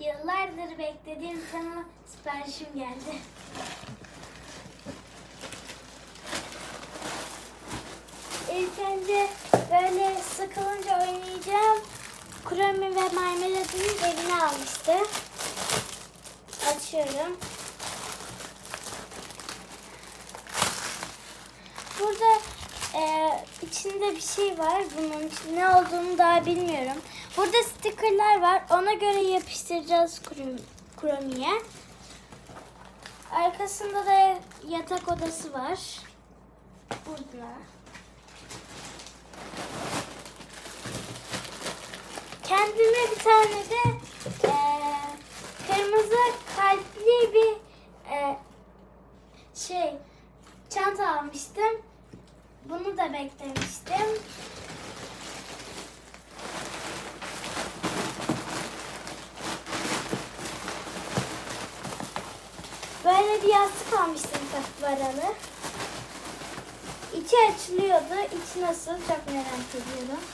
Yıllardır beklediğim sana siparişim geldi. İlk önce böyle sıkılınca oynayacağım. Kurami ve Marmelada'nın evine almıştı. Açıyorum. Burada e, içinde bir şey var. Bunun ne olduğunu daha bilmiyorum. Burada stickerlar var. Ona göre yapıştıracağız kurumiye. Arkasında da yatak odası var. Burada. Kendime bir tane de e, kırmızı kalpli bir e, şey çanta almıştım. Bunu da beklemiştim. Böyle bir yastık almıştım kaparalı. İçi açılıyordu. İçi nasıl çok merak ediyorum.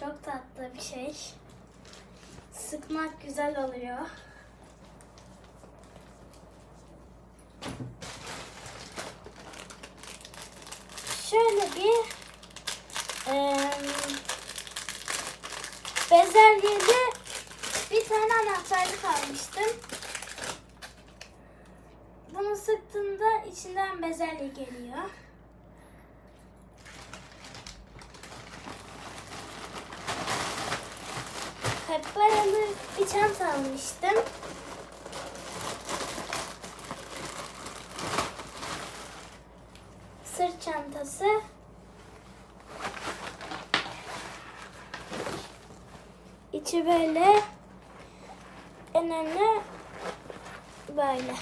Çok tatlı bir şey. Sıkmak güzel oluyor. Şöyle bir eee bezelyeli bir tane anahtarlık almıştım. Bunu sıktığında içinden bezelye geliyor. Kaparalı bir çanta almıştım. Sırt çantası. İçi böyle en önü böyle.